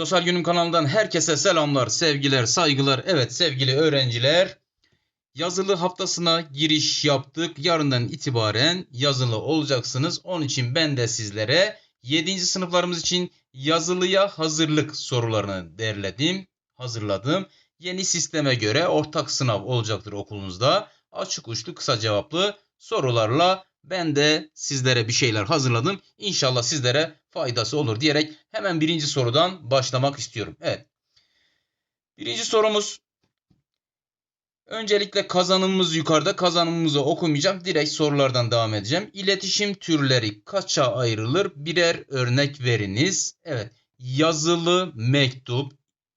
Sosyal Günüm kanalından herkese selamlar, sevgiler, saygılar. Evet sevgili öğrenciler, yazılı haftasına giriş yaptık. Yarından itibaren yazılı olacaksınız. Onun için ben de sizlere 7. sınıflarımız için yazılıya hazırlık sorularını derledim, hazırladım. Yeni sisteme göre ortak sınav olacaktır okulunuzda. Açık uçlu kısa cevaplı sorularla ben de sizlere bir şeyler hazırladım. İnşallah sizlere faydası olur diyerek hemen birinci sorudan başlamak istiyorum. Evet. Birinci sorumuz. Öncelikle kazanımımız yukarıda. Kazanımımızı okumayacağım. Direkt sorulardan devam edeceğim. İletişim türleri kaça ayrılır? Birer örnek veriniz. Evet. Yazılı mektup.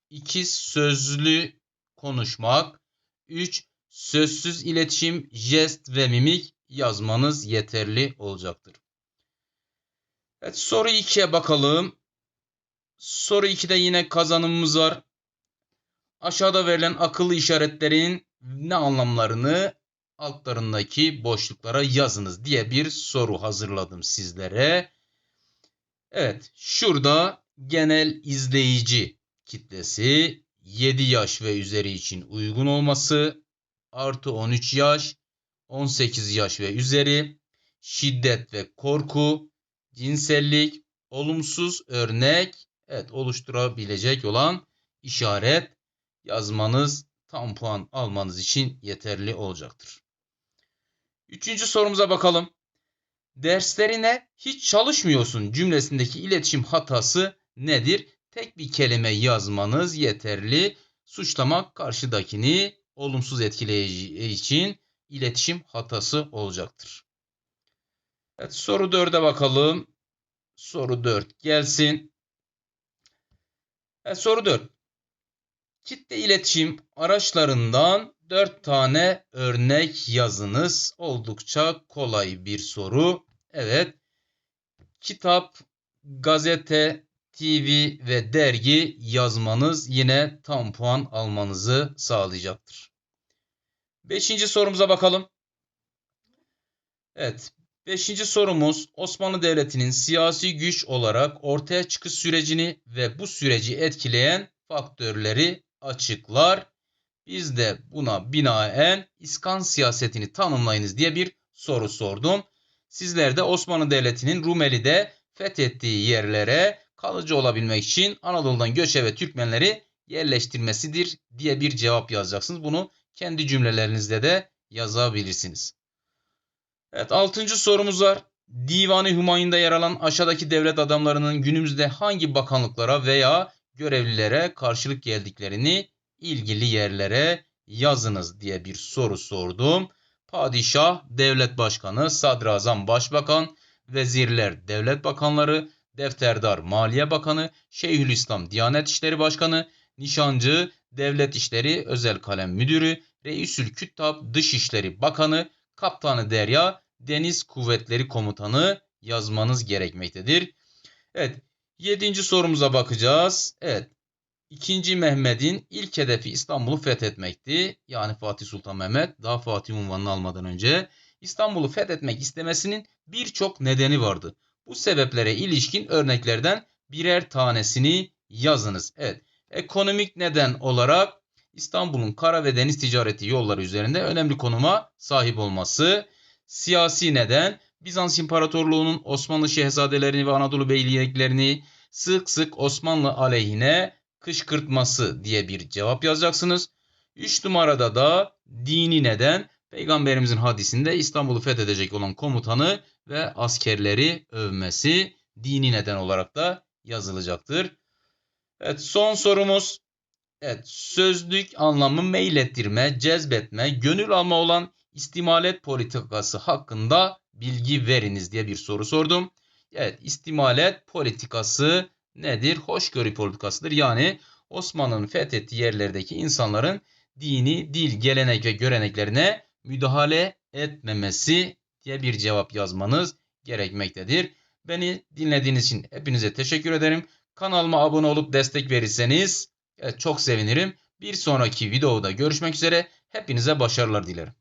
2 sözlü konuşmak. 3 sözsüz iletişim, jest ve mimik yazmanız yeterli olacaktır. Evet soru 2'ye bakalım. Soru 2'de yine kazanımımız var. Aşağıda verilen akıllı işaretlerin ne anlamlarını altlarındaki boşluklara yazınız diye bir soru hazırladım sizlere. Evet şurada genel izleyici kitlesi 7 yaş ve üzeri için uygun olması artı 13 yaş 18 yaş ve üzeri şiddet ve korku cinsellik, olumsuz örnek, evet oluşturabilecek olan işaret yazmanız tam puan almanız için yeterli olacaktır. Üçüncü sorumuza bakalım. Derslerine hiç çalışmıyorsun cümlesindeki iletişim hatası nedir? Tek bir kelime yazmanız yeterli. Suçlamak karşıdakini olumsuz etkileyici için iletişim hatası olacaktır. Evet, soru 4'e bakalım. Soru 4 gelsin. Evet, soru 4. Kitle iletişim araçlarından 4 tane örnek yazınız. Oldukça kolay bir soru. Evet. Kitap, gazete, TV ve dergi yazmanız yine tam puan almanızı sağlayacaktır. Beşinci sorumuza bakalım. Evet. Beşinci sorumuz Osmanlı Devleti'nin siyasi güç olarak ortaya çıkış sürecini ve bu süreci etkileyen faktörleri açıklar. Biz de buna binaen İskan siyasetini tanımlayınız diye bir soru sordum. Sizler de Osmanlı Devleti'nin Rumeli'de fethettiği yerlere kalıcı olabilmek için Anadolu'dan göçebe Türkmenleri yerleştirmesidir diye bir cevap yazacaksınız. Bunu kendi cümlelerinizde de yazabilirsiniz. Evet altıncı sorumuz var. Divanı Hümayun'da yer alan aşağıdaki devlet adamlarının günümüzde hangi bakanlıklara veya görevlilere karşılık geldiklerini ilgili yerlere yazınız diye bir soru sordum. Padişah, devlet başkanı, sadrazam başbakan, vezirler devlet bakanları, defterdar maliye bakanı, şeyhülislam diyanet işleri başkanı, nişancı, devlet işleri özel kalem müdürü, reisül küttab dışişleri bakanı, kaptanı derya, deniz kuvvetleri komutanı yazmanız gerekmektedir. Evet yedinci sorumuza bakacağız. Evet İkinci Mehmet'in ilk hedefi İstanbul'u fethetmekti. Yani Fatih Sultan Mehmet daha Fatih unvanını almadan önce İstanbul'u fethetmek istemesinin birçok nedeni vardı. Bu sebeplere ilişkin örneklerden birer tanesini yazınız. Evet ekonomik neden olarak İstanbul'un kara ve deniz ticareti yolları üzerinde önemli konuma sahip olması. Siyasi neden Bizans İmparatorluğu'nun Osmanlı şehzadelerini ve Anadolu beyliklerini sık sık Osmanlı aleyhine kışkırtması diye bir cevap yazacaksınız. 3 numarada da dini neden Peygamberimizin hadisinde İstanbul'u fethedecek olan komutanı ve askerleri övmesi dini neden olarak da yazılacaktır. Evet son sorumuz. Evet sözlük anlamı meylettirme, cezbetme, gönül alma olan istimalet politikası hakkında bilgi veriniz diye bir soru sordum. Evet istimalet politikası nedir? Hoşgörü politikasıdır. Yani Osmanlı'nın fethettiği yerlerdeki insanların dini, dil, gelenek ve göreneklerine müdahale etmemesi diye bir cevap yazmanız gerekmektedir. Beni dinlediğiniz için hepinize teşekkür ederim. Kanalıma abone olup destek verirseniz evet, çok sevinirim. Bir sonraki videoda görüşmek üzere. Hepinize başarılar dilerim.